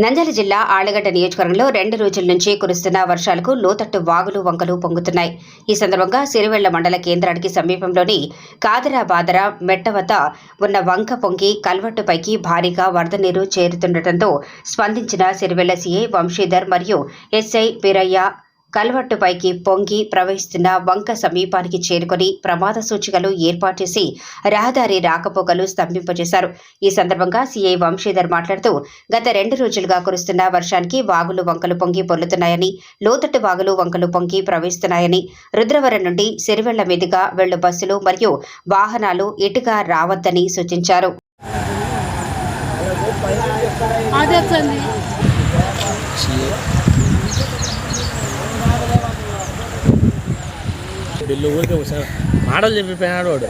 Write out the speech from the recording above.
నంద్యాల జిల్లా ఆళ్ళగడ్డ నియోజకవర్గంలో రెండు రోజుల నుంచి కురుస్తున్న వర్షాలకు లోతట్టు వాగులు వంకలు పొంగుతున్నాయి. ఈ సందర్భంగా సిరివెళ్ళ మండల కేంద్రానికి సమీపంలోని కాదరా బాదర మెట్ట వద్ద ఉన్న వంక పొంగి కల్వట్టుపైకి భారీగా వరద నీరు చేరుతుండటంతో స్పందించిన సిరివెళ్ళ సీఐ వంశీధర్ మరియు ఎస్ఐ వీరయ్య కల్వట్టుపైకి పొంగి ప్రవహిస్తున్న వంక సమీపానికి చేరుకొని ప్రమాద సూచికలు ఏర్పాటు చేసి రహదారి రాకపోకలు స్తంభింపజేశారు. ఈ సందర్భంగా సీఐ వంశీధర్ మాట్లాడుతూ గత రెండు రోజులుగా కురుస్తున్న వర్షానికి వాగులు వంకలు పొంగి పొర్లుతున్నాయని లోతట్టు వాగులు వంకలు పొంగి ప్రవహిస్తున్నాయని రుద్రవరం నుండి సిరివెళ్ళ మీదుగా వెళ్ళు బస్సులు మరియు వాహనాలు ఇటుగా రావద్దని సూచించారు. అదే ఊరికే కూర్చొని మాటలు చెప్పిపోయినాడు వాడు.